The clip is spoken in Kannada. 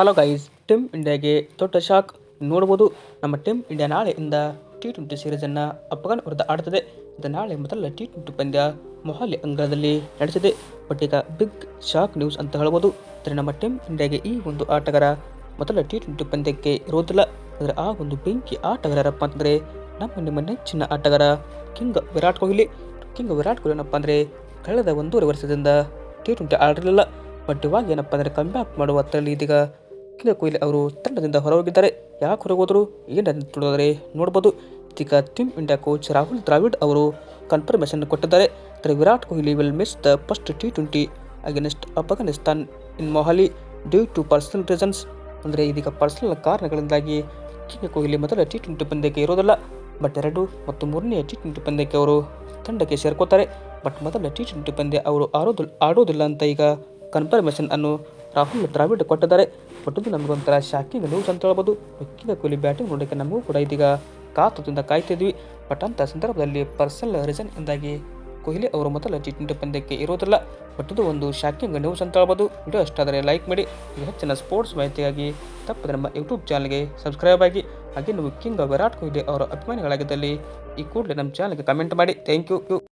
ಹಲೋ ಗೈಸ್ ಟೀಮ್ ಇಂಡಿಯಾಗೆ ದೊಡ್ಡ ಶಾಕ್ ನೋಡ್ಬೋದು, ನಮ್ಮ ಟೀಮ್ ಇಂಡಿಯಾ ನಾಳೆಯಿಂದ ಟಿ ಟ್ವೆಂಟಿ ಸೀರೀಸನ್ನು ಅಫ್ಘಾನ್ ವಿರುದ್ಧ ಆಡುತ್ತದೆ ಇದು ನಾಳೆ ಮೊದಲ ಟಿ ಟ್ವೆಂಟಿ ಪಂದ್ಯ ಮೊಹಾಲಿ ಅಂಗಳದಲ್ಲಿ ನಡೆಸಿದೆ. ಬಟ್ ಈಗ ಬಿಗ್ ಶಾಕ್ ನ್ಯೂಸ್ ಅಂತ ಹೇಳ್ಬೋದು. ಅಂದರೆ ನಮ್ಮ ಟೀಮ್ ಇಂಡಿಯಾಗೆ ಈ ಒಂದು ಆಟಗಾರ ಮೊದಲ ಟಿ ಟ್ವೆಂಟಿ ಪಂದ್ಯಕ್ಕೆ ಇರೋದಿಲ್ಲ ಅಂದರೆ ಆ ಒಂದು ಬೆಂಕಿ ಆಟಗಾರರಪ್ಪ ಅಂತಂದರೆ ನಮ್ಮ ನಿಮ್ಮ ನೆಚ್ಚಿನ ಆಟಗಾರ ಕಿಂಗ್ ವಿರಾಟ್ ಕೊಹ್ಲಿ. ಕಿಂಗ್ ವಿರಾಟ್ ಕೊಹ್ಲಿ ಏನಪ್ಪ ಅಂದರೆ ಕಳೆದ ಒಂದೂವರೆ ವರ್ಷದಿಂದ ಟಿ ಟ್ವೆಂಟಿ ಆಡಿರಲಿಲ್ಲ ಬಟ್ ಇವಾಗ ಏನಪ್ಪ ಅಂದರೆ ಕಮ್ಬ್ಯಾಕ್ ಮಾಡುವ ಇದೀಗ ಕಿಂಗ್ ಕೊಹ್ಲಿ ಅವರು ತಂಡದಿಂದ ಹೊರಹೋಗಿದ್ದಾರೆ. ಯಾಕೆ ಹೊರಗೋದ್ರು ಏನಂತ ತಿಳಿದರೆ ನೋಡ್ಬೋದು. ಇದೀಗ team India coach Rahul Dravid ಅವರು ಕನ್ಫರ್ಮೇಷನ್ ಕೊಟ್ಟಿದ್ದಾರೆ. ಆದರೆ Virat Kohli will miss the first T twenty against Afghanistan in Mohali due to personal reasons ಅಂದರೆ ಇದೀಗ ಪರ್ಸನಲ್ ಕಾರಣಗಳಿಂದಾಗಿ ಕಿಂಗ್ ಕೊಹ್ಲಿ ಮೊದಲ ಟಿ ಟ್ವೆಂಟಿ ಪಂದ್ಯಕ್ಕೆ ಇರೋದಿಲ್ಲ. ಬಟ್ ಎರಡು ಮತ್ತು ಮೂರನೇ ಟಿ ಟ್ವೆಂಟಿ ಪಂದ್ಯಕ್ಕೆ ಅವರು ತಂಡಕ್ಕೆ ಸೇರ್ಕೋತಾರೆ ಬಟ್ ಮೊದಲ ಟಿ ಟ್ವೆಂಟಿ ಪಂದ್ಯ ಅವರು ಆಡೋದು ಆಡೋದಿಲ್ಲ ಅಂತ ಈಗ ಕನ್ಫರ್ಮೇಷನ್ ಅನ್ನು ರಾಹುಲ್ ದ್ರಾವಿಡ್ ಕೊಟ್ಟಿದ್ದಾರೆ. ಕೊಟ್ಟಿದ್ದು ನಮಗೊಂಥರ ಶಾಕಿಂಗ್ ನ್ಯೂಸ್ ಅಂತ ಹೇಳ್ಬೋದು. ಮಿಕ್ಕಿದ ಕೊಹ್ಲಿ ಬ್ಯಾಟಿಂಗ್ ನೋಡೋಕ್ಕೆ ನಮಗೂ ಕೂಡ ಇದೀಗ ಕಾತುದಿಂದ ಕಾಯ್ತಿದ್ವಿ ಬಟ್ ಅಂತ ಸಂದರ್ಭದಲ್ಲಿ ಪರ್ಸನಲ್ ರೀಸನ್ ಇಂದಾಗಿ ಕೊಹ್ಲಿ ಅವರು ಮೊದಲ ಜಿ ಟ್ವೆಂಟಿ ಪಂದ್ಯಕ್ಕೆ ಇರೋದಿಲ್ಲ ಬಟ್ ಇದು ಒಂದು ಶಾಕಿಂಗ್ ನ್ಯೂಸ್ ಅಂತ ಹೇಳ್ಬೋದು. ವಿಡಿಯೋ ಇಷ್ಟಾದರೆ ಲೈಕ್ ಮಾಡಿ. ಹೆಚ್ಚಿನ ಸ್ಪೋರ್ಟ್ಸ್ ಮಾಹಿತಿಗಾಗಿ ತಪ್ಪದೆ ನಮ್ಮ ಯೂಟ್ಯೂಬ್ ಚಾನಲ್ಗೆ ಸಬ್ಸ್ಕ್ರೈಬ್ ಆಗಿ. ಹಾಗೆ ನೀವು ಕಿಂಗ್ ವಿರಾಟ್ ಕೊಹ್ಲಿ ಅವರ ಅಭಿಮಾನಿಗಳಾಗಿದ್ದಲ್ಲಿ ಈ ಕೂಡಲೇ ನಮ್ಮ ಚಾನಲ್ಗೆ ಕಮೆಂಟ್ ಮಾಡಿ. Thank you